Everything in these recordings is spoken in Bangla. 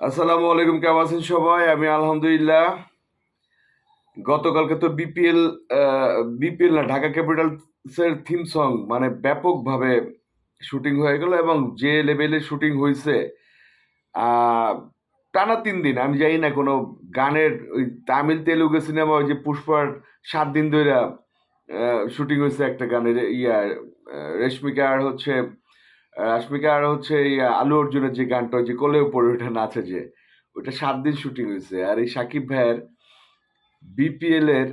আসসালামু আলাইকুম, কেমন আছেন সবাই? আমি আলহামদুলিল্লাহ। গতকালকে তো বিপিএল বিপিএল না, ঢাকা ক্যাপিটালসের থিম সং মানে ব্যাপকভাবে শুটিং হয়ে গেল এবং যে লেভেলে শুটিং হয়েছে টানা তিন দিন, আমি জানি না কোনো গানের ওই তামিল তেলুগু সিনেমা ওই যে পুষ্পার সাত দিন ধরে শুটিং হয়েছে একটা গানের ইয়া রেশমিকা আর হচ্ছে রাশ্মিকা আর হচ্ছে এই আলু অর্জুনের যে গানটা ওই যে কোলে উপরে ওইটা নাচে যে ওইটা সাত দিন শুটিং হয়েছে। আর এই সাকিব ভাইয়ের বিপিএল এর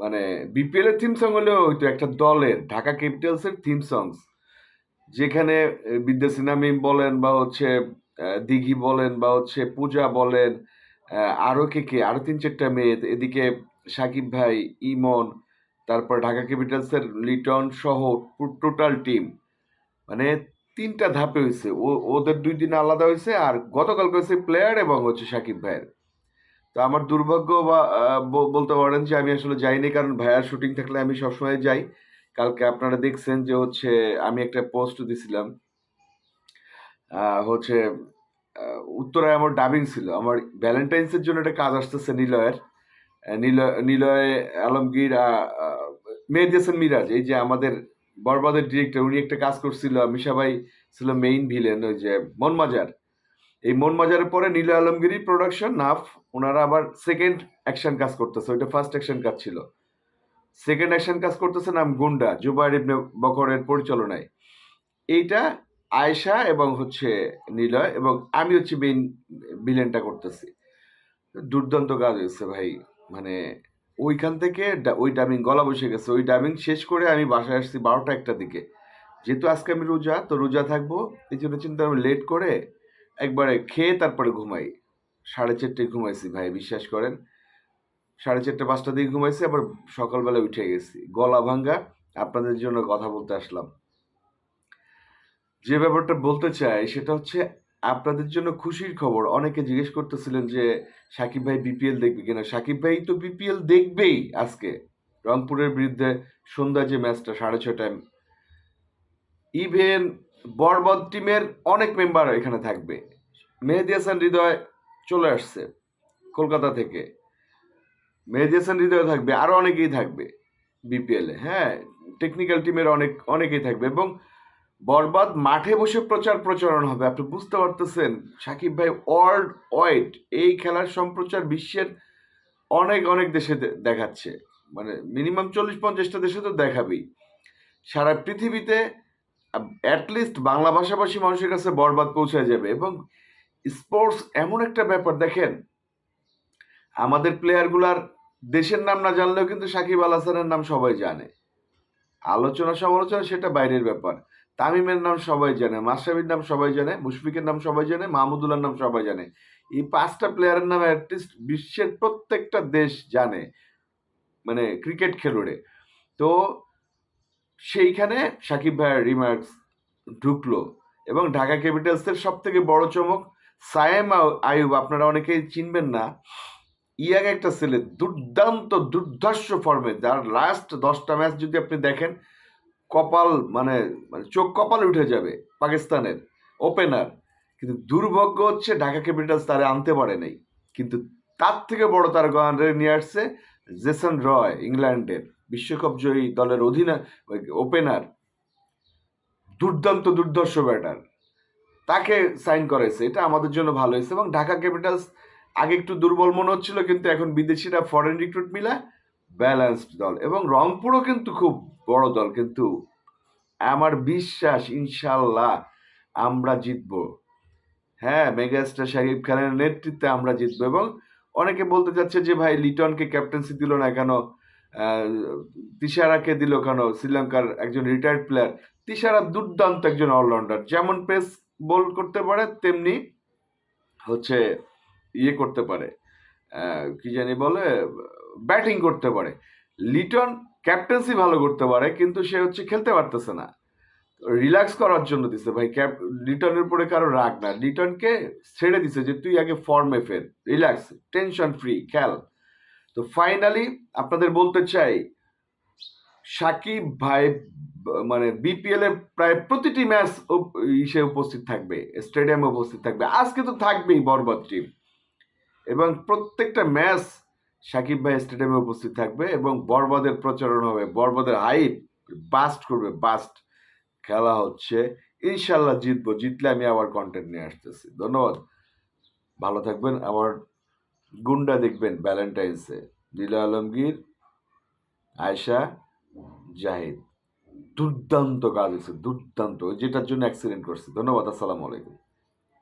মানে বিপিএল এর থিম সং হলেও হয়তো একটা দলের ঢাকা ক্যাপিটালস এর থিম সংস যেখানে বিদ্যা বিদ্যাসী নামিম বলেন বা হচ্ছে দিঘি বলেন বা হচ্ছে পূজা বলেন আহ, আরও কে কে আরও তিন চারটা মেয়ে এদিকে সাকিব ভাই ইমন তারপর ঢাকা ক্যাপিটালস এর লিটন সহ টোটাল টিম মানে তিনটা ধাপে হয়েছে। ও ওদের দুই দিন আলাদা হয়েছে আর গতকালকে হয়েছে প্লেয়ার এবং হচ্ছে সাকিব ভাইয়ের। তো আমার দুর্ভাগ্য বা বলতে পারেন যে আমি আসলে যাইনি কারণ ভাইয়ার শুটিং থাকলে আমি সবসময় যাই। কালকে আপনারা দেখছেন যে হচ্ছে আমি একটা পোস্ট দিছিলাম। হচ্ছে উত্তরায় আমার ডাবিং ছিল। আমার ভ্যালেন্টাইন্সের জন্য একটা কাজ আসতেছে নিলয়ের। নিলয় নিলয় আলমগীর আহ, মিরাজ এই যে আমাদের বরবাদের ডিরেক্টর উনি একটা কাজ করছিল, মিশা ভাই ছিল মেইন ভিলেন ওই যে মনমাজার। এই মনমাজারের পরে নীল আলমগিরি প্রোডাকশন নাফ, ওনারা আবার সেকেন্ড অ্যাকশন কাজ করতেছে, ওইটা ফার্স্ট অ্যাকশন কাজ ছিল। সেকেন্ড অ্যাকশন কাজ করতেছে নাম গুন্ডা, জুবাইর ইবনে বকরের পরিচালনায়। এইটা আয়েশা এবং হচ্ছে নিলয় এবং আমি হচ্ছে মেইন ভিলেনটা করতেছি। দুর্দান্ত কাজ হয়েছে ভাই মানে ওইখান থেকে ওই ডাবিং গলা বসে গেছে। ওই ডাবিং শেষ করে আমি বাসায় আসছি বারোটা একটা দিকে। যেহেতু আজকে আমি রোজা, তো রোজা থাকব, এই জন্য চিন্তা আমি লেট করে একবারে খেয়ে তারপরে ঘুমাই। সাড়ে চারটে ঘুমাইছি ভাই, বিশ্বাস করেন। সাড়ে চারটে, পাঁচটা দিকে ঘুমাইছি, আবার সকালবেলা উঠে গেছি। গলা ভাঙ্গা, আপনাদের জন্য কথা বলতে আসলাম। যে ব্যাপারটা বলতে চাই, সেটা হচ্ছে আপনাদের জন্য খুশির খবর। অনেকে জিজ্ঞেস করতেছিলেন যে, সাকিব ভাই বিপিএল দেখবে কিনা? সাকিব ভাই তো বিপিএল দেখবেই আজকে। রংপুরের বিরুদ্ধে সন্ধ্যা যে ম্যাচটা, সাড়ে ছটায় ইভেন বরবাদ টিমের অনেক মেম্বার এখানে থাকবে। মেহেদি হাসান হৃদয় চলে আসছে কলকাতা থেকে। মেহেদি হাসান হৃদয় থাকবে, আরও অনেকেই থাকবে বিপিএল হ্যাঁ টেকনিক্যাল টিমের অনেক, অনেকেই থাকবে এবং বরবাদ, মাঠে বসে প্রচার প্রচারণ হবে। আপনি বুঝতে পারতেছেন, সাকিব ভাই ওয়ার্ল্ড ওয়াইড এই খেলার সম্প্রচার বিশ্বের অনেক অনেক দেশে দেখাচ্ছে। মানে মিনিমাম চল্লিশ পঞ্চাশটা দেশে তো দেখাবেই। সারা পৃথিবীতে অ্যাটলিস্ট বাংলা ভাষাভাষী মানুষের কাছে বরবাদ পৌঁছে যাবে এবং স্পোর্টস এমন একটা ব্যাপার, দেখেন, আমাদের প্লেয়ারগুলার দেশের নাম না জানলেও কিন্তু সাকিব আল হাসানের নাম সবাই জানে। আলোচনা সমালোচনা সেটা বাইরের ব্যাপার। তামিমের নাম সবাই জানে মাসাবির নাম সবাই জানে, মুশফিকের নাম সবাই জানে, মাহমুদুল্লাহর নাম সবাই জানে। এই পাঁচটা প্লেয়ারের নাম অ্যাটলিস্ট বিশ্বের প্রত্যেকটা দেশ জানে মানে ক্রিকেট খেলুড়ে তো সেইখানে সাকিব ভাইয়ের রিমার্কস ঢুকলো এবং ঢাকা ক্যাপিটালসের সব থেকে বড় চমক, সায়েম আয়ুব আপনারা অনেকেই চিনবেন না, ইয়াং একটা ছেলে, দুর্দান্ত, দুর্ধর্ষ ফর্মে যার লাস্ট দশটা ম্যাচ যদি আপনি দেখেন কপাল মানে মানে চোখ কপাল উঠে যাবে পাকিস্তানের ওপেনার কিন্তু দুর্ভাগ্য হচ্ছে ঢাকা ক্যাপিটালস তারে আনতে পারে নাই। কিন্তু তার থেকে বড় তার গানে নিয়ে আসছে জেসন রয়, ইংল্যান্ডের বিশ্বকাপ জয়ী দলের অধীনা ওপেনার দুর্দান্ত দুর্ধর্ষ ব্যাটার তাকে সাইন করেছে। এটা আমাদের জন্য ভালো হয়েছে এবং ঢাকা ক্যাপিটালস আগে একটু দুর্বল মনে হচ্ছিল, কিন্তু এখন বিদেশিরা ফরেন রিক্রুট মিলা ব্যালেন্সড দল এবং রংপুরও কিন্তু খুব বড় দল, কিন্তু আমার বিশ্বাস, ইনশাল্লাহ আমরা জিতব। হ্যাঁ মেগাস্টার শাকিব খানের নেতৃত্বে আমরা জিতবো এবং অনেকে বলতে চাচ্ছে যে, ভাই, লিটনকে ক্যাপ্টেন্সি দিল না কেন? তিশারাকে দিল কেন? শ্রীলঙ্কার একজন রিটায়ার্ড প্লেয়ার তিশারা দুর্দান্ত একজন অলরাউন্ডার যেমন পেস বল করতে পারে, তেমনি হচ্ছে ইয়ে করতে পারে। কি জানি বলে? ব্যাটিং করতে পারে। লিটন ক্যাপ্টেন্সি ভালো করতে পারে, কিন্তু সে হচ্ছে খেলতে পারতেছে না। রিল্যাক্স করার জন্য দিছে ভাই, ক্যাপ লিটনের উপরে কারও রাগ না। লিটনকে ছেড়ে দিছে যে, তুই আগে ফর্মে ফের রিল্যাক্স টেনশন ফ্রি খেল। তো ফাইনালি আপনাদের বলতে চাই, সাকিব ভাই মানে বিপিএল এর প্রায় প্রতিটি ম্যাচ ইসে উপস্থিত থাকবে স্টেডিয়ামে উপস্থিত থাকবে। আজকে তো থাকবেই বরবাদ টিম এবং প্রত্যেকটা ম্যাচ সাকিব ভাই স্টেডিয়ামে উপস্থিত থাকবে এবং বরবাদের প্রচারণ হবে, বরবাদের হাইপ বাস্ট করবে বাস্ট খেলা হচ্ছে। ইনশাল্লাহ জিতবো, জিতলে আমি আবার কন্টেন্ট নিয়ে আসতেছি। ধন্যবাদ। ভালো থাকবেন। আবার গুন্ডা দেখবেন ভ্যালেন্টাইন্সে নীলা আলমগীর, আয়শা জাহিদ। দুর্দান্ত কাজ হয়েছে, দুর্দান্ত। যেটার জন্য অ্যাক্সিডেন্ট করছে। ধন্যবাদ, আসসালামু আলাইকুম।